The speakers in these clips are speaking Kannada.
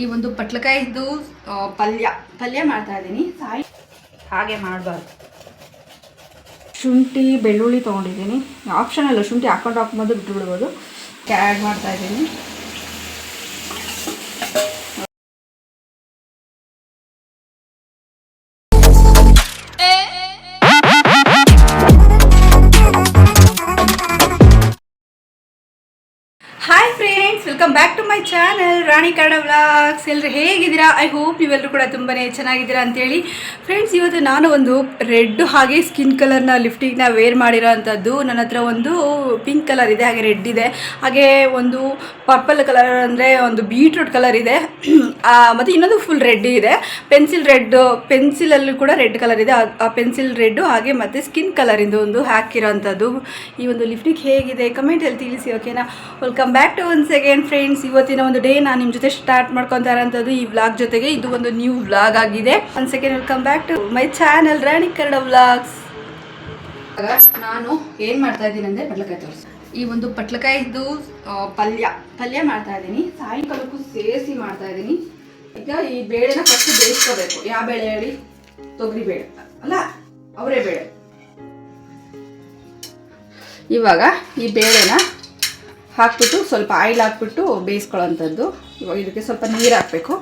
ಈ ಒಂದು ಪಟ್ಲಕಾಯಿದ್ದು ಪಲ್ಯ. ಪಲ್ಯ ಮಾಡ್ತಾ ಇದ್ದೀನಿ. ಸಾಯಿ ಹಾಗೆ ಮಾಡಬಾರ್ದು. ಶುಂಠಿ, ಬೆಳ್ಳುಳ್ಳಿ ತೊಗೊಂಡಿದ್ದೀನಿ. ಆಪ್ಷನ್ ಅಲ್ಲ, ಶುಂಠಿ ಹಾಕೊಂಡು ಹಾಕ್ಬೋದು ಬಿಟ್ಟು ಬಿಡ್ಬೋದು ಕ್ಯಾಡ್ ಮಾಡ್ತಾ ಇದ್ದೀನಿ. Welcome back to my channel Rani Kannada vlogs ಎಲ್ಲರೂ ಹೇಗಿದ್ದೀರಾ? ಐ ಹೋಪ್ ನೀವೆಲ್ಲರೂ ಕೂಡ ತುಂಬಾ ಚೆನ್ನಾಗಿದ್ದೀರಾ ಅಂತೇಳಿ. ಫ್ರೆಂಡ್ಸ್ ಇವತ್ತು ನಾನು ಒಂದು ರೆಡ್ ಹಾಗೆ ಸ್ಕಿನ್ ಕಲರ್ನ ಲಿಫ್ಟಿಗ್ನ ವೇರ್ ಮಾಡಿರೋ ಅಂಥದ್ದು ನನ್ನ ಹತ್ರ ಒಂದು ಪಿಂಕ್ ಕಲರ್ ಇದೆ, ಹಾಗೆ ರೆಡ್ ಇದೆ. ಹಾಗೆ ಒಂದು ಪರ್ಪಲ್ ಕಲರ್ ಅಂದರೆ ಒಂದು ಬೀಟ್ರೂಟ್ ಕಲರ್ ಇದೆ. ಮತ್ತು ಇನ್ನೊಂದು ಫುಲ್ ರೆಡ್ ಇದೆ. ಪೆನ್ಸಿಲ್ ರೆಡ್ ಪೆನ್ಸಿಲಲ್ಲೂ ಕೂಡ ರೆಡ್ ಕಲರ್ ಇದೆ. ಆ- ಪೆನ್ಸಿಲ್ ರೆಡ್ಡು ಹಾಗೆ ಮತ್ತು ಸ್ಕಿನ್ ಕಲರಿಂದ ಒಂದು ಹಾಕಿರೋಂಥದ್ದು. ಈ ಒಂದು ಲಿಫ್ಟಿಗೆ ಹೇಗಿದೆ? ಕಮೆಂಟಲ್ಲಿ ತಿಳಿಸಿ ಓಕೆನಾ welcome back to one second friends ಇವತ್ತಿನ ಒಂದು ಡೇ ನಾನು ನಿಮ್ಮ ಜೊತೆ ಸ್ಟಾರ್ಟ್ ಮಾಡ್ಕೊತಾ ಇರೋಂಥದ್ದು ಈ ವ್ಲಾಗ್ ಜೊತೆಗೆ. ಇದು ಒಂದು ನ್ಯೂ ವ್ಲಾಗ್ ಆಗಿದೆ. One second welcome back to my channel Rani Kannada vlogs ನಾನು ಏನು ಮಾಡ್ತಾ ಇದ್ದೀನಿ ಅಂದರೆ ಪಟ್ಲಕಾಯಿ ತೋರಿಸಿ ಈ ಒಂದು ಪಟ್ಲಕಾಯಿದು ಪಲ್ಯ. ಪಲ್ಯ ಮಾಡ್ತಾ ಇದ್ದೀನಿ. ಸಾಯಂಕಾಲಕ್ಕೂ ಸೇರಿಸಿ ಮಾಡ್ತಾ ಇದ್ದೀನಿ. ಈಗ ಈ ಬೇಳೆನ ಫಸ್ಟ್ ಬೇಯಿಸ್ಕೋಬೇಕು. ಯಾವ ಬೇಳೆ ಹೇಳಿ? ತೊಗರಿ ಬೇಳೆ ಅಲ್ಲ? ಅವರೇ ಬೇಳೆ. ಇವಾಗ ಈ ಬೇಳೆನ ಹಾಕ್ಬಿಟ್ಟು ಸ್ವಲ್ಪ ಆಯಿಲ್ ಹಾಕ್ಬಿಟ್ಟು ಬೇಯಿಸ್ಕೊಳ್ಳೋಂಥದ್ದು. ಇವಾಗ ಇದಕ್ಕೆ ಸ್ವಲ್ಪ ನೀರು ಹಾಕಬೇಕು.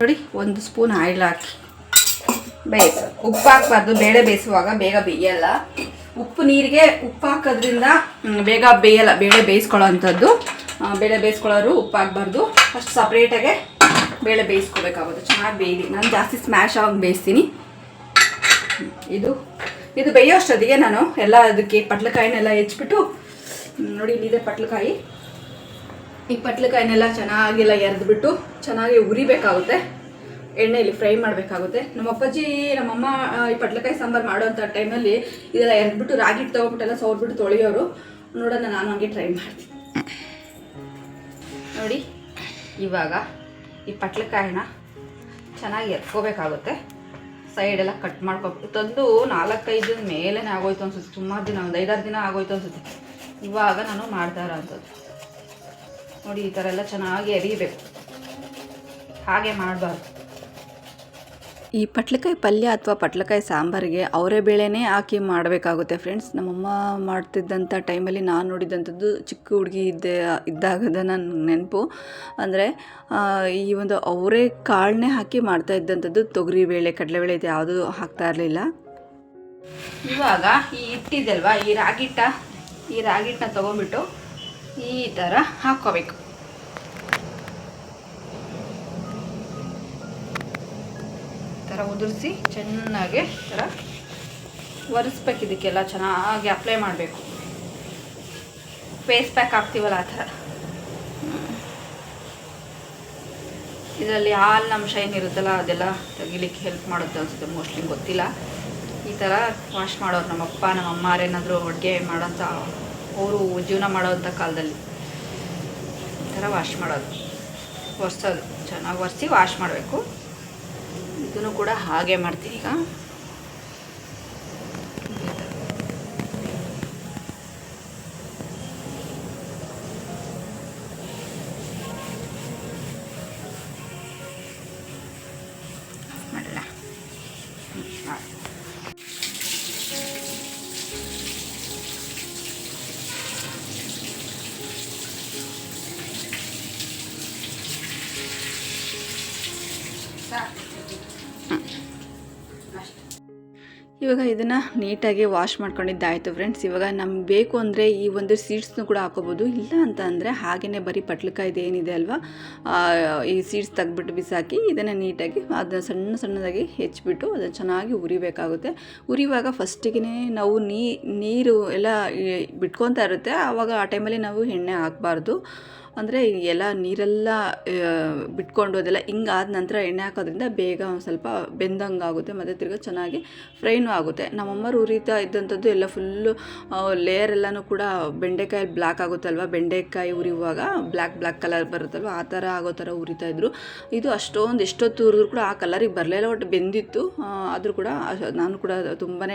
ನೋಡಿ, ಒಂದು ಸ್ಪೂನ್ ಆಯಿಲ್ ಹಾಕಿ. ಬೇಯಿಸ, ಉಪ್ಪು ಹಾಕ್ಬಾರ್ದು, ಬೇಳೆ ಬೇಯಿಸುವಾಗ ಬೇಗ ಬೇಯಲ್ಲ. ಉಪ್ಪು ನೀರಿಗೆ ಉಪ್ಪು ಹಾಕೋದ್ರಿಂದ ಬೇಗ ಬೇಯಲ್ಲ, ಬೇಳೆ ಬೇಯಿಸ್ಕೊಳ್ಳೋ ಅಂಥದ್ದು. ಬೇಳೆ ಬೇಯಿಸ್ಕೊಳ್ಳೋರು ಉಪ್ಪು ಹಾಕ್ಬಾರ್ದು. ಫಸ್ಟ್ ಸಪ್ರೇಟಾಗೆ ಬೇಳೆ ಬೇಯಿಸ್ಕೋಬೇಕಾಗುತ್ತೆ. ಚೆನ್ನಾಗಿ ಬೇಯಲಿ. ನಾನು ಜಾಸ್ತಿ ಸ್ಮ್ಯಾಶ್ ಆಗಿ ಬೇಯಿಸ್ತೀನಿ. ಇದು ಇದು ಬೇಯೋ ಅಷ್ಟೊತ್ತಿಗೆ ನಾನು ಎಲ್ಲ ಅದಕ್ಕೆ ಪಟ್ಲಕಾಯಿನೆಲ್ಲ ಹೆಚ್ಚಿಬಿಟ್ಟು ನೋಡಿ ಇಲ್ಲಿದೆ ಪಟ್ಲಕಾಯಿ. ಈ ಪಟ್ಲಕಾಯಿನೆಲ್ಲ ಚೆನ್ನಾಗಿಲ್ಲ ಎರೆದ್ಬಿಟ್ಟು, ಚೆನ್ನಾಗಿ ಉರಿಬೇಕಾಗುತ್ತೆ. ಎಣ್ಣೆಯಲ್ಲಿ ಫ್ರೈ ಮಾಡಬೇಕಾಗುತ್ತೆ. ನಮ್ಮ ಅಪ್ಪಾಜಿ ನಮ್ಮಮ್ಮ ಈ ಪಟ್ಲಕಾಯಿ ಸಾಂಬಾರು ಮಾಡೋಂಥ ಟೈಮಲ್ಲಿ ಇದೆಲ್ಲ ಎರೆದ್ಬಿಟ್ಟು ರಾಗಿ ಹಿಟ್ಟು ತೊಗೊಬಿಟ್ಟೆಲ್ಲ ಸೌರ್ಬಿಟ್ಟು ತೊಳೆಯೋರು. ನೋಡೋಣ, ನಾನು ಹಂಗೆ ಟ್ರೈ ಮಾಡ್ತೀನಿ. ನೋಡಿ, ಇವಾಗ ಈ ಪಟ್ಲಕಾಯಿನ ಚೆನ್ನಾಗಿ ಎತ್ಕೋಬೇಕಾಗುತ್ತೆ ಸೈಡೆಲ್ಲ ಕಟ್ ಮಾಡ್ಕೊ, ತಂದು ನಾಲ್ಕೈದು ದಿನ ಮೇಲೇ ಆಗೋಯ್ತು ಅನ್ಸುತ್ತೆ. ಸುಮಾರು ದಿನ, ಒಂದು ಐದಾರು ದಿನ ಆಗೋಯ್ತು ಅನ್ಸುತ್ತೆ. ಇವಾಗ ನಾನು ಮಾಡ್ತಾ ಇರೋ ಅಂಥದ್ದು. ನೋಡಿ, ಈ ಥರ ಎಲ್ಲ ಚೆನ್ನಾಗಿ ಎರಿಬೇಕು. ಹಾಗೆ ಮಾಡಬಾರ್ದು. ಈ ಪಟ್ಲಕಾಯಿ ಪಲ್ಯ ಅಥವಾ ಪಟ್ಲಕಾಯಿ ಸಾಂಬಾರಿಗೆ ಅವರೇ ಬೇಳೆನೇ ಹಾಕಿ ಮಾಡಬೇಕಾಗುತ್ತೆ ಫ್ರೆಂಡ್ಸ್ ನಮ್ಮಮ್ಮ ಮಾಡ್ತಿದ್ದಂಥ ಟೈಮಲ್ಲಿ ನಾನು ನೋಡಿದಂಥದ್ದು ಚಿಕ್ಕ ಹುಡುಗಿ ಇದ್ದೆ, ಇದ್ದಾಗದ ನನ್ನ ನೆನಪು. ಅಂದರೆ ಈ ಒಂದು ಅವರೇ ಕಾಳನ್ನೇ ಹಾಕಿ ಮಾಡ್ತಾ ಇದ್ದಂಥದ್ದು ಕಡಲೆ ಕಡಲೆಬೇಳೆ ಇದು ಯಾವುದೂ ಹಾಕ್ತಾ ಇರಲಿಲ್ಲ. ಇವಾಗ ಈ ಹಿಟ್ಟಿದೆಲ್ವಾ, ಈ ರಾಗಿಟ್ಟ, ಈ ರಾಗಿಟ್ಟನ್ನ ತೊಗೊಂಬಿಟ್ಟು ಈ ಥರ ಹಾಕ್ಕೋಬೇಕು. ಥರ ಉದುರಿಸಿ ಚೆನ್ನಾಗಿ ಥರ ಒರೆಸ್ಬೇಕು ಇದಕ್ಕೆಲ್ಲ, ಚೆನ್ನಾಗಿ ಅಪ್ಲೈ ಮಾಡಬೇಕು. ಫೇಸ್ ಪ್ಯಾಕ್ ಹಾಕ್ತೀವಲ್ಲ ಆ ಥರ. ಇದರಲ್ಲಿ ಹಾಲಿನ ಅಂಶ ಏನಿರುತ್ತಲ್ಲ ಅದೆಲ್ಲ ತೆಗಿಲಿಕ್ಕೆ ಹೆಲ್ಪ್ ಮಾಡುತ್ತೆ ಅನಿಸುತ್ತೆ ಮೋಸ್ಟ್ಲಿ ಗೊತ್ತಿಲ್ಲ. ಈ ಥರ ವಾಶ್ ಮಾಡೋರು ನಮ್ಮಪ್ಪ ನಮ್ಮಮ್ಮ ಏನಾದರೂ ಅಡುಗೆ ಮಾಡೋಂಥ ಅವರು ಜೀವನ ಮಾಡೋವಂಥ ಕಾಲದಲ್ಲಿ ಈ ಥರ ವಾಶ್ ಮಾಡೋದು. ಒರೆಸೋದು, ಚೆನ್ನಾಗಿ ಒರೆಸಿ ವಾಶ್ ಮಾಡಬೇಕು. ಇದನ್ನು ಕೂಡ ಹಾಗೆ ಮಾಡ್ತೀನಿ ಈಗ. ಮಾಡಲ್ಲ ಇವಾಗ ಇದನ್ನು ನೀಟಾಗಿ ವಾಶ್ ಮಾಡ್ಕೊಂಡಿದ್ದಾಯಿತು ಫ್ರೆಂಡ್ಸ್ ಇವಾಗ ನಮ್ಗೆ ಬೇಕು ಅಂದರೆ ಈ ಒಂದು ಸೀಡ್ಸ್ನು ಕೂಡ ಹಾಕೋಬೋದು. ಇಲ್ಲ ಅಂತ ಅಂದರೆ ಹಾಗೆಯೇ ಬರೀ ಪಟ್ಲಕಾಯ್ದು ಏನಿದೆ ಅಲ್ವಾ? ಈ ಸೀಡ್ಸ್ ತೆಗ್ಬಿಟ್ಟು ಬಿಸಾಕಿ ಇದನ್ನು ನೀಟಾಗಿ ಅದನ್ನು ಸಣ್ಣ ಸಣ್ಣದಾಗಿ ಹೆಚ್ಚಿಬಿಟ್ಟು ಅದನ್ನು ಚೆನ್ನಾಗಿ ಉರಿಬೇಕಾಗುತ್ತೆ. ಉರಿವಾಗ ಫಸ್ಟಿಗೆ ನಾವು ನೀರು ಎಲ್ಲ ಬಿಟ್ಕೊತಾ ಇರುತ್ತೆ. ಆವಾಗ ಆ ಟೈಮಲ್ಲಿ ನಾವು ಎಣ್ಣೆ ಹಾಕಬಾರ್ದು. ಅಂದರೆ ಎಲ್ಲ ನೀರೆಲ್ಲ ಬಿಟ್ಕೊಂಡು ಅದೆಲ್ಲ ಹಿಂಗಾದ ನಂತರ ಎಣ್ಣೆ ಹಾಕೋದ್ರಿಂದ ಬೇಗ ಒಂದು ಸ್ವಲ್ಪ ಬೆಂದಂಗೆ ಆಗುತ್ತೆ, ಮತ್ತು ತಿರ್ಗಿ ಚೆನ್ನಾಗಿ ಫ್ರೈನೂ ಆಗುತ್ತೆ. ನಮ್ಮಮ್ಮರು ಉರಿತಾ ಇದ್ದಂಥದ್ದು ಎಲ್ಲ ಫುಲ್ಲು ಲೇಯರ್ ಎಲ್ಲನೂ ಕೂಡ ಬೆಂಡೆಕಾಯಿ ಬ್ಲ್ಯಾಕ್ ಆಗುತ್ತಲ್ವ? ಬೆಂಡೆಕಾಯಿ ಉರಿಯುವಾಗ ಬ್ಲ್ಯಾಕ್ ಬ್ಲ್ಯಾಕ್ ಕಲರ್ ಬರುತ್ತಲ್ವ? ಆ ಥರ ಆಗೋ ಥರ ಉರಿತಾ ಇದ್ರು. ಇದು ಅಷ್ಟೊಂದು ಎಷ್ಟೊತ್ತು ಉರಿದ್ರು ಕೂಡ ಆ ಕಲರಿಗೆ ಬರಲಿಲ್ಲ ಒಟ್ಟು ಬೆಂದಿತ್ತು. ಆದರೂ ಕೂಡ ನಾನು ಕೂಡ ತುಂಬಾ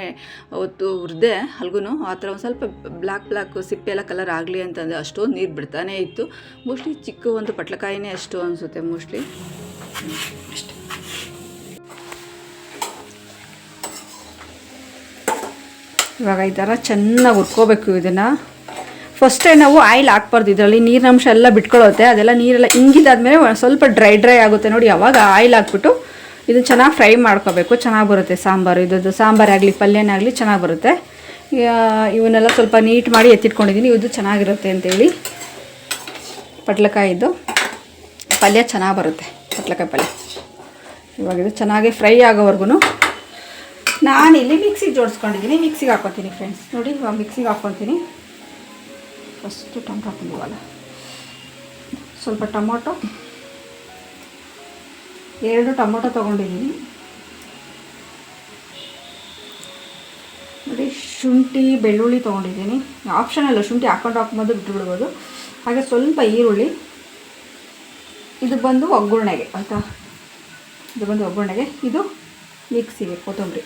ಹೊತ್ತು ಉರಿದೆ ಅಲ್ಗೂ ಆ ಥರ ಒಂದು ಸ್ವಲ್ಪ ಬ್ಲ್ಯಾಕ್ ಬ್ಲ್ಯಾಕ್ ಸಿಪ್ಪೆ ಎಲ್ಲ ಕಲರ್ ಆಗಲಿ ಅಂತಂದರೆ ಅಷ್ಟೊಂದು ನೀರು ಬಿಡ್ತಾನೆ ಇತ್ತು. ಮೋಸ್ಟ್ಲಿ ಚಿಕ್ಕ ಒಂದು ಪಟ್ಲಕಾಯಿನೇ ಅಷ್ಟು ಅನಿಸುತ್ತೆ ಮೋಸ್ಟ್ಲಿ ಅಷ್ಟೇ. ಇವಾಗ ಈ ಥರ ಚೆನ್ನಾಗಿ ಹುರ್ಕೋಬೇಕು ಇದನ್ನು. ಫಸ್ಟೇ ನಾವು ಆಯಿಲ್ ಹಾಕ್ಬಾರ್ದು ಇದರಲ್ಲಿ ನೀರಿನಂಶ ಎಲ್ಲ ಬಿಟ್ಕೊಳ್ಳುತ್ತೆ ಅದೆಲ್ಲ ನೀರೆಲ್ಲ ಹಿಂಗಿದಾದ್ಮೇಲೆ ಸ್ವಲ್ಪ ಡ್ರೈ ಡ್ರೈ ಆಗುತ್ತೆ ನೋಡಿ ಅವಾಗ ಆಯಿಲ್ ಹಾಕ್ಬಿಟ್ಟು ಇದು ಚೆನ್ನಾಗಿ ಫ್ರೈ ಮಾಡ್ಕೋಬೇಕು ಚೆನ್ನಾಗಿ ಬರುತ್ತೆ ಸಾಂಬಾರು. ಇದ್ದು ಸಾಂಬಾರಾಗಲಿ ಪಲ್ಯನೇ ಆಗಲಿ ಚೆನ್ನಾಗಿ ಬರುತ್ತೆ. ಇವನ್ನೆಲ್ಲ ಸ್ವಲ್ಪ ನೀಟ್ ಮಾಡಿ ಎತ್ತಿಟ್ಕೊಂಡಿದ್ದೀನಿ ಇದು ಚೆನ್ನಾಗಿರುತ್ತೆ ಅಂತೇಳಿ. ಪಟ್ಲಕಾಯಿದ್ದು ಪಲ್ಯ ಚೆನ್ನಾಗಿ ಬರುತ್ತೆ ಪಟ್ಲಕಾಯಿ ಪಲ್ಯ. ಇವಾಗ ಇದು ಚೆನ್ನಾಗಿ ಫ್ರೈ ಆಗೋವರೆಗೂ ನಾನಿಲ್ಲಿ ಮಿಕ್ಸಿಗೆ ಜೋಡಿಸ್ಕೊಂಡಿದ್ದೀನಿ, ಮಿಕ್ಸಿಗೆ ಹಾಕ್ಕೊತೀನಿ ಫ್ರೆಂಡ್ಸ್ ನೋಡಿ ಮಿಕ್ಸಿಗೆ ಹಾಕ್ಕೊತೀನಿ ಫಸ್ಟು ಟೊಮೊಟೊ ಹಾಕೊಂಡಿವಲ್ಲ ಸ್ವಲ್ಪ ಟೊಮೊಟೊ. ಎರಡು ಟೊಮೊಟೊ ತೊಗೊಂಡಿದ್ದೀನಿ. ನೋಡಿ, ಶುಂಠಿ, ಬೆಳ್ಳುಳ್ಳಿ ತೊಗೊಂಡಿದ್ದೀನಿ. ಆಪ್ಷನಲ್ಲ ಶುಂಠಿ ಹಾಕ್ಕೊಂಡು ಹಾಕ್ಬೋದು, ಬಿಟ್ಬಿಡ್ಬೋದು. ಹಾಗೆ ಸ್ವಲ್ಪ ಈರುಳ್ಳಿ, ಇದು ಬಂದು ಒಗ್ಗರಣೆಗೆ, ಆಯಿತಾ? ಇದು ಬಂದು ಒಗ್ಗರಣೆಗೆ, ಇದು ಮಿಕ್ಸಿಗೆ, ಕೊತ್ತಂಬರಿ.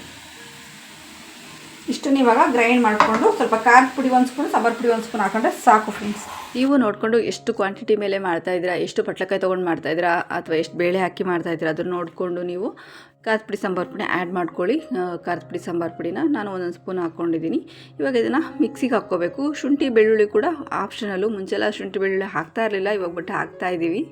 ಇಷ್ಟನ್ನು ಇವಾಗ ಗ್ರೈಂಡ್ ಮಾಡಿಕೊಂಡು ಸ್ವಲ್ಪ ಖಾರದ ಪುಡಿ ಒಂದು ಸ್ಪೂನ್ ಸಾಂಬಾರು ಪುಡಿ ಒಂದು ಸ್ಪೂನ್ ಹಾಕೊಂಡ್ರೆ ಸಾಕು ಫ್ರೆಂಡ್ಸ್ ನೀವು ನೋಡಿಕೊಂಡು ಎಷ್ಟು ಕ್ವಾಂಟಿಟಿ ಮೇಲೆ ಮಾಡ್ತಾ ಇದ್ದೀರಾ, ಎಷ್ಟು ಪಟ್ಲಕಾಯಿ ತೊಗೊಂಡು ಮಾಡ್ತಾ ಇದ್ದೀರಾ, ಅಥವಾ ಎಷ್ಟು ಬೇಳೆ ಹಾಕಿ ಮಾಡ್ತಾ ಇದ್ದೀರಾ, ಅದನ್ನು ನೋಡಿಕೊಂಡು ನೀವು ಖಾರದ ಪುಡಿ ಸಾಂಬಾರು ಪುಡಿ ಆ್ಯಡ್ ಮಾಡ್ಕೊಳ್ಳಿ. ಖಾರದ ಪುಡಿ ಸಾಂಬಾರು ಪುಡಿನ ನಾನು ಒಂದೊಂದು ಸ್ಪೂನ್ ಹಾಕ್ಕೊಂಡಿದ್ದೀನಿ ಇವಾಗ ಇದನ್ನು ಮಿಕ್ಸಿಗೆ ಹಾಕ್ಕೋಬೇಕು. ಶುಂಠಿ, ಬೆಳ್ಳುಳ್ಳಿ ಕೂಡ ಆಪ್ಷನಲ್ಲು ಮುಂಚೆಲ್ಲ ಶುಂಠಿ, ಬೆಳ್ಳುಳ್ಳಿ ಹಾಕ್ತಾ ಇರಲಿಲ್ಲ, ಇವಾಗ ಬಟ್ ಹಾಕ್ತಾ ಇದ್ದೀವಿ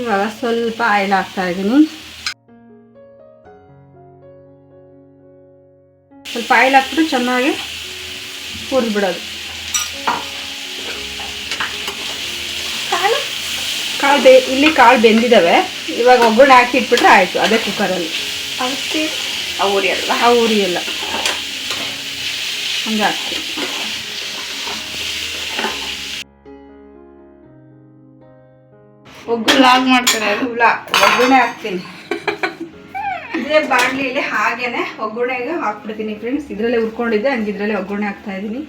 ಇವಾಗ ಸ್ವಲ್ಪ ಆಯಿಲ್ ಹಾಕ್ತಾ ಇದ್ದೀನಿ ಸ್ವಲ್ಪ ಆಯಿಲ್ ಹಾಕ್ಬಿಟ್ಟು ಚೆನ್ನಾಗಿ ಹುರಿದ್ಬಿಡೋದು. ಕಾಳು? ಕಾಳು ಬೇ ಇಲ್ಲಿ ಕಾಳು ಬೆಂದಿದ್ದಾವೆ ಇವಾಗ ಒಗ್ಗರಣೆ ಹಾಕಿ ಇಟ್ಬಿಟ್ರೆ ಆಯಿತು ಅದೇ ಕುಕ್ಕರಲ್ಲಿ ಅವಕ್ಕೆ ಆ ಊರಿ ಅಲ್ವಾ? ಆ ಉರಿ ಎಲ್ಲ. ಹಂಗೆ ಹಾಕ್ತೀವಿ. ಒಗ್ಗರಣೆ ಮಾಡ್ತಾರೆ? ಅದು ಇಲ್ಲ ಒಗ್ಗರಣೆ ಹಾಕ್ತೀನಿ. ಇದೇ ಬಾಣಲಿಯಲ್ಲಿ ಹಾಗೇನೆ ಒಗ್ಗರಣೆಗೆ ಹಾಕ್ಬಿಡ್ತೀನಿ ಫ್ರೆಂಡ್ಸ್ ಇದರಲ್ಲೇ ಉರ್ಕೊಂಡಿದ್ದೆ ಹಂಗೆ ಇದರಲ್ಲೇ ಒಗ್ಗರಣೆ ಹಾಕ್ತಾ ಇದ್ದೀನಿ.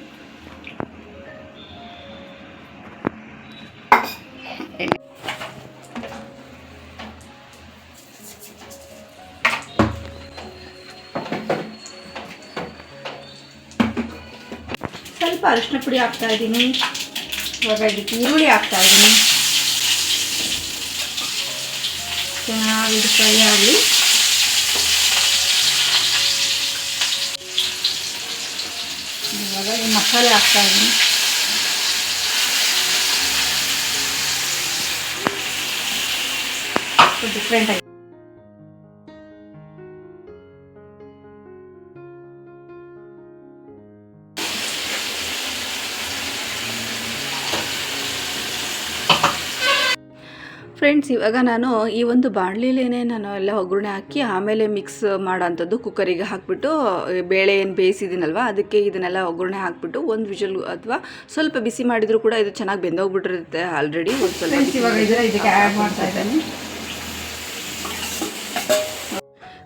ಸ್ವಲ್ಪ ಅರಿಶಿನ ಪುಡಿ ಹಾಕ್ತಾ ಇದ್ದೀನಿ. ಇವಾಗ ಈರುಳ್ಳಿ ಹಾಕ್ತಾ ಇದ್ದೀನಿ. ಚೆನ್ನಾಗಿ ಫ್ರೈ ಆಗಲಿ ಇವಾಗ ಈ ಮಸಾಲೆ ಹಾಕ್ತಾ ಇದ್ದೀನಿ. ಫ್ರೆಂಡ್ಸ್ ಇವಾಗ ನಾನು ಈ ಒಂದು ಬಾಣಲಿಲೇನೆ ನಾನು ಎಲ್ಲ ಒಗ್ಗರಣೆ ಹಾಕಿ ಆಮೇಲೆ ಮಿಕ್ಸ್ ಮಾಡೋಂಥದ್ದು ಕುಕ್ಕರಿಗೆ ಹಾಕ್ಬಿಟ್ಟು ಬೇಳೆ ಏನು ಬೇಯಿಸಿದ್ದೀನಲ್ವ ಅದಕ್ಕೆ ಇದನ್ನೆಲ್ಲ ಒಗ್ಗರಣೆ ಹಾಕ್ಬಿಟ್ಟು ಒಂದು ವಿಷಲ್ ಅಥವಾ ಸ್ವಲ್ಪ ಬಿಸಿ ಮಾಡಿದರೂ ಕೂಡ ಇದು ಚೆನ್ನಾಗಿ ಬೆಂದೋಗ್ಬಿಟ್ಟಿರುತ್ತೆ ಆಲ್ರೆಡಿ ಒಂದು ಸ್ವಲ್ಪ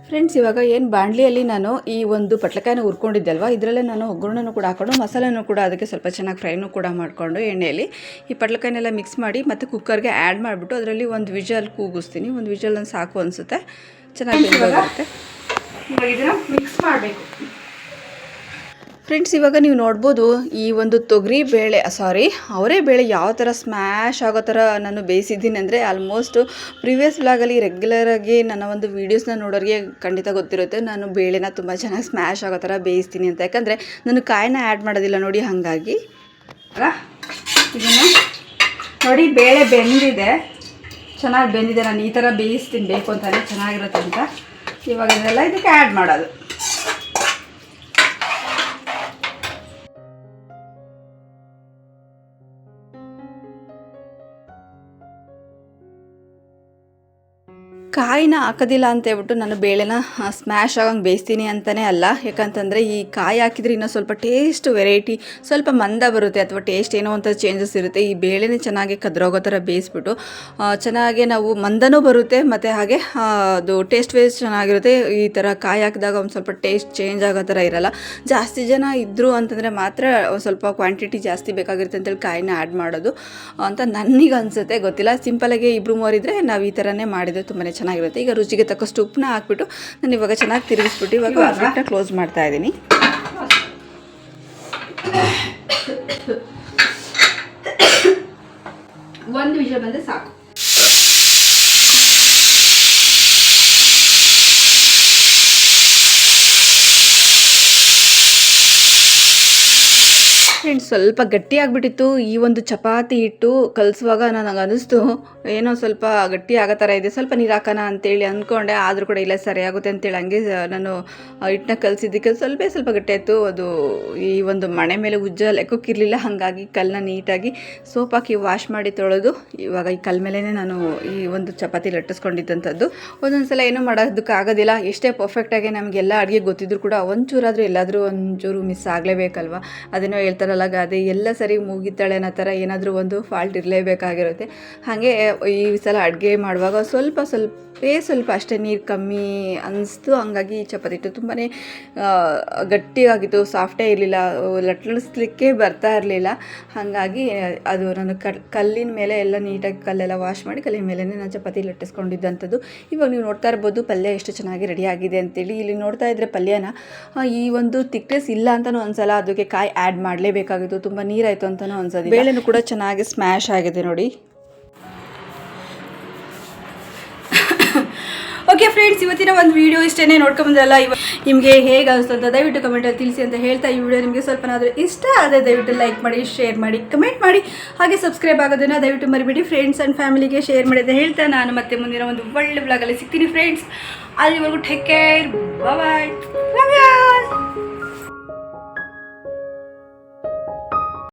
ಫ್ರೆಂಡ್ಸ್ ಇವಾಗ ಏನು ಬಾಣಲಿಯಲ್ಲಿ ನಾನು ಈ ಒಂದು ಪಟ್ಲಕಾಯನ್ನು ಹುರ್ಕೊಂಡಿದ್ದೆ ಅಲ್ವಾ ಇದರಲ್ಲೇ ನಾನು ಒಗ್ಗರಣೆನೂ ಕೂಡ ಹಾಕೊಂಡು ಮಸಾಲೆನೂ ಕೂಡ ಅದಕ್ಕೆ ಸ್ವಲ್ಪ ಚೆನ್ನಾಗಿ ಫ್ರೈನೂ ಕೂಡ ಮಾಡಿಕೊಂಡು ಎಣ್ಣೆಯಲ್ಲಿ ಈ ಪಟ್ಲಕಾಯನ್ನೆಲ್ಲ ಮಿಕ್ಸ್ ಮಾಡಿ ಮತ್ತು ಕುಕ್ಕರ್ಗೆ ಆ್ಯಡ್ ಮಾಡಿಬಿಟ್ಟು ಅದರಲ್ಲಿ ಒಂದು ವಿಜಲ್ ಕೂಗಿಸ್ತೀನಿ. ಒಂದು ವಿಜಲ್ ಸಾಕು ಅನಿಸುತ್ತೆ. ಚೆನ್ನಾಗಿ ಇದನ್ನು ಮಿಕ್ಸ್ ಮಾಡಬೇಕು. ಫ್ರೆಂಡ್ಸ್ ಇವಾಗ ನೀವು ನೋಡ್ಬೋದು ಈ ಒಂದು ತೊಗರಿ ಬೇಳೆ ಸಾರಿ ಅವರೇ ಬೇಳೆ ಯಾವ ಥರ ಸ್ಮ್ಯಾಶ್ ಆಗೋ ಥರ ನಾನು ಬೇಯಿಸಿದ್ದೀನಿ ಅಂದರೆ ಆಲ್ಮೋಸ್ಟ್ ಪ್ರಿವಿಯಸ್ ವ್ಲಾಗಲ್ಲಿ ರೆಗ್ಯುಲರಾಗಿ ನನ್ನ ಒಂದು ವೀಡಿಯೋಸ್ನ ನೋಡೋರಿಗೆ ಖಂಡಿತ ಗೊತ್ತಿರುತ್ತೆ. ನಾನು ಬೇಳೆನ ತುಂಬ ಚೆನ್ನಾಗಿ ಸ್ಮ್ಯಾಶ್ ಆಗೋ ಥರ ಬೇಯಿಸ್ತೀನಿ ಅಂತ. ಯಾಕಂದರೆ ನಾನು ಕಾಯನ್ನ ಆ್ಯಡ್ ಮಾಡೋದಿಲ್ಲ ನೋಡಿ ಹಾಗಾಗಿ. ಇದನ್ನು ನೋಡಿ ಬೇಳೆ ಬೆಂದಿದೆ. ಚೆನ್ನಾಗಿ ಬೆಂದಿದೆ. ನಾನು ಈ ಥರ ಬೇಯಿಸ್ತೀನಿ, ಬೇಕು ಅಂತಲೇ ಚೆನ್ನಾಗಿರುತ್ತೆ ಅಂತ. ಇವಾಗ ಇದೆಲ್ಲ ಇದಕ್ಕೆ ಆ್ಯಡ್ ಮಾಡೋದು. ಕಾಯಿನ ಹಾಕೋದಿಲ್ಲ ಅಂತ ಹೇಳ್ಬಿಟ್ಟು ನಾನು ಬೇಳೆನ ಸ್ಮ್ಯಾಶ್ ಆಗಂಗೆ ಬೇಯಿಸ್ತೀನಿ ಅಂತಲೇ ಅಲ್ಲ. ಯಾಕಂತಂದರೆ ಈ ಕಾಯಿ ಹಾಕಿದ್ರೆ ಇನ್ನೂ ಸ್ವಲ್ಪ ಟೇಸ್ಟ್ ವೆರೈಟಿ ಸ್ವಲ್ಪ ಮಂದ ಬರುತ್ತೆ ಅಥವಾ ಟೇಸ್ಟ್ ಏನೋ ಅಂತ ಚೇಂಜಸ್ ಇರುತ್ತೆ. ಈ ಬೇಳೆನೇ ಚೆನ್ನಾಗಿ ಕದ್ರೋಗೋ ಥರ ಬೇಯಿಸ್ಬಿಟ್ಟು ಚೆನ್ನಾಗಿ ನಾವು ಮಂದನೂ ಬರುತ್ತೆ ಮತ್ತು ಹಾಗೆ ಅದು ಟೇಸ್ಟ್ ವೇಸ್ ಚೆನ್ನಾಗಿರುತ್ತೆ. ಈ ಥರ ಕಾಯಿ ಹಾಕಿದಾಗ ಒಂದು ಸ್ವಲ್ಪ ಟೇಸ್ಟ್ ಚೇಂಜ್ ಆಗೋ ಥರ ಇರಲ್ಲ. ಜಾಸ್ತಿ ಜನ ಇದ್ದರು ಅಂತಂದರೆ ಮಾತ್ರ ಸ್ವಲ್ಪ ಕ್ವಾಂಟಿಟಿ ಜಾಸ್ತಿ ಬೇಕಾಗಿರುತ್ತೆ ಅಂತೇಳಿ ಕಾಯಿನ ಆ್ಯಡ್ ಮಾಡೋದು ಅಂತ ನನಗೆ ಅನಿಸುತ್ತೆ ಗೊತ್ತಿಲ್ಲ ಸಿಂಪಲಾಗಿ ಇಬ್ಬರು ಮೂವರಿದ್ರೆ ನಾವು ಈ ಥರನೇ ಮಾಡಿದರೆ ತುಂಬಾ ಚೆನ್ನಾಗಿರುತ್ತೆ. ಈಗ ರುಚಿಗೆ ತಕ್ಕಷ್ಟು ಉಪ್ಪನ್ನ ಹಾಕ್ಬಿಟ್ಟು ನಾನು ಇವಾಗ ಚೆನ್ನಾಗಿ ತಿರುಗಿಸ್ಬಿಟ್ಟು ಇವಾಗ ಹೊರಬಿಟ್ಟು ಕ್ಲೋಸ್ ಮಾಡ್ತಾ ಇದ್ದೀನಿ. ಒಂದು ವಿಷಯ ಬಂದರೆ ಸಾಕು ಫ್ರೆಂಡ್ಸ್ ಸ್ವಲ್ಪ ಗಟ್ಟಿ ಆಗಿಬಿಟ್ಟಿತ್ತು. ಈ ಒಂದು ಚಪಾತಿ ಹಿಟ್ಟು ಕಲಿಸುವಾಗ ನನಗೆ ಅನಿಸ್ತು ಏನೋ ಸ್ವಲ್ಪ ಗಟ್ಟಿ ಆಗೋ ಥರ ಇದೆ, ಸ್ವಲ್ಪ ನೀರು ಹಾಕೋಣ ಅಂತೇಳಿ ಅಂದ್ಕೊಂಡೆ ಆದರೂ ಕೂಡ ಇಲ್ಲ, ಸರಿಯಾಗುತ್ತೆ ಅಂತೇಳಿ ಹಂಗೆ ನಾನು ಹಿಟ್ಟನ್ನ ಕಲಿಸಿದ್ದಕ್ಕೆ ಸ್ವಲ್ಪ ಸ್ವಲ್ಪ ಗಟ್ಟಿ ಆಯಿತು. ಅದು ಈ ಒಂದು ಮಣೆ ಮೇಲೆ ಉಜ್ಜ ಲೆಕ್ಕಕ್ಕಿರಲಿಲ್ಲ. ಹಾಗಾಗಿ ಕಲ್ಲನ್ನ ನೀಟಾಗಿ ಸೋಪ್ ಹಾಕಿ ವಾಶ್ ಮಾಡಿ ತೊಳೆದು, ಇವಾಗ ಈ ಕಲ್ ಮೇಲೇ ನಾನು ಈ ಒಂದು ಚಪಾತಿ ಲಟ್ಟಿಸ್ಕೊಂಡಿದ್ದಂಥದ್ದು. ಒಂದೊಂದು ಸಲ ಏನೂ ಮಾಡೋದಕ್ಕಾಗೋದಿಲ್ಲ ಎಷ್ಟೇ ಪರ್ಫೆಕ್ಟಾಗಿ ನಮಗೆಲ್ಲ ಅಡುಗೆ ಗೊತ್ತಿದ್ರು ಕೂಡ ಒಂಚೂರಾದರೂ ಎಲ್ಲಾದರೂ ಒಂಚೂರು ಮಿಸ್ ಆಗಲೇಬೇಕಲ್ವ? ಅದೇನೋ ಹೇಳ್ತಾರಲ್ಲ ಗಾದೆ ಎಲ್ಲ ಸರಿ ಮುಗಿತಾಳೆ ಅನ್ನೋ ಥರ ಏನಾದರೂ ಒಂದು ಫಾಲ್ಟ್ ಇರಲೇಬೇಕಾಗಿರುತ್ತೆ. ಹಾಗೆ, ಈ ಸಲ ಅಡುಗೆ ಮಾಡುವಾಗ ಸ್ವಲ್ಪ ಸ್ವಲ್ಪೇ ಸ್ವಲ್ಪ ಅಷ್ಟೇ ನೀರು ಕಮ್ಮಿ ಅನಿಸ್ತು. ಹಂಗಾಗಿ ಈ ಚಪಾತಿ ಹಿಟ್ಟು ತುಂಬಾ ಗಟ್ಟಿಯಾಗಿತ್ತು. ಸಾಫ್ಟೇ ಇರಲಿಲ್ಲ. ಲಟ್ಲಿಸ್ಲಿಕ್ಕೆ ಬರ್ತಾ ಇರಲಿಲ್ಲ. ಹಾಗಾಗಿ, ಅದು ನಾನು ಕಲ್ ಕಲ್ಲಿನ ಮೇಲೆ ಎಲ್ಲ ನೀಟಾಗಿ ಕಲ್ಲೆಲ್ಲ ವಾಶ್ ಮಾಡಿ ಕಲ್ಲಿನ ಮೇಲೇ ನಾನು ಚಪಾತಿ ಲಟ್ಟಿಸ್ಕೊಂಡಿದ್ದಂಥದ್ದು. ಇವಾಗ ನೀವು ನೋಡ್ತಾ ಇರ್ಬೋದು, ಪಲ್ಯ ಎಷ್ಟು ಚೆನ್ನಾಗಿ ರೆಡಿ ಆಗಿದೆ ಅಂತೇಳಿ. ಇಲ್ಲಿ ನೋಡ್ತಾ ಇದ್ರೆ ಪಲ್ಯನ ಈ ಒಂದು ತಿಕ್ನೆಸ್ ಇಲ್ಲ ಅಂತಲೂ ಅನ್ಸಲ್ಲ ಅದಕ್ಕೆ ಕಾಯಿ ಆ್ಯಡ್ ಮಾಡಲೇಬೇಕಾಗಿತ್ತು. ತುಂಬ ನೀರಾಯಿತು ಅಂತಲೂ ಅನ್ಸೋದು ಬೇಳೆನೂ ಕೂಡ ಚೆನ್ನಾಗಿ ಸ್ಮ್ಯಾಶ್ ಆಗಿದೆ ನೋಡಿ. ಓಕೆ ಫ್ರೆಂಡ್ಸ್ ಇವತ್ತಿನ ಒಂದು ವಿಡಿಯೋ ಇಷ್ಟೇ ನೋಡ್ಕೊಂಬಂದ್ರಲ್ಲ ಇವಾಗ ನಿಮಗೆ ಹೇಗೆ ಅನಿಸ್ತು ಅಂತ ದಯವಿಟ್ಟು ಕಮೆಂಟಲ್ಲಿ ತಿಳಿಸಿ ಅಂತ ಹೇಳ್ತಾ ಈ ವಿಡಿಯೋ ನಿಮಗೆ ಸ್ವಲ್ಪನಾದರೂ ಇಷ್ಟ ಆದರೆ ದಯವಿಟ್ಟು ಲೈಕ್ ಮಾಡಿ ಶೇರ್ ಮಾಡಿ ಕಮೆಂಟ್ ಮಾಡಿ. ಹಾಗೆ ಸಬ್ಸ್ಕ್ರೈಬ್ ಆಗೋದನ್ನು ದಯವಿಟ್ಟು ಮರಿಬೇಡಿ ಫ್ರೆಂಡ್ಸ್ ಆ್ಯಂಡ್ ಫ್ಯಾಮಿಲಿಗೆ ಶೇರ್ ಮಾಡಿ ಅಂತ ಹೇಳ್ತಾ ನಾನು ಮತ್ತೆ ಮುಂದಿನ ಒಂದು ಒಳ್ಳೆ ಬ್ಲಾಗಲ್ಲಿ ಸಿಗ್ತೀನಿ ಫ್ರೆಂಡ್ಸ್ ಅಲ್ಲಿವರೆಗೂ ಟೇಕ್ ಕೇರ್ ಬಾಯ್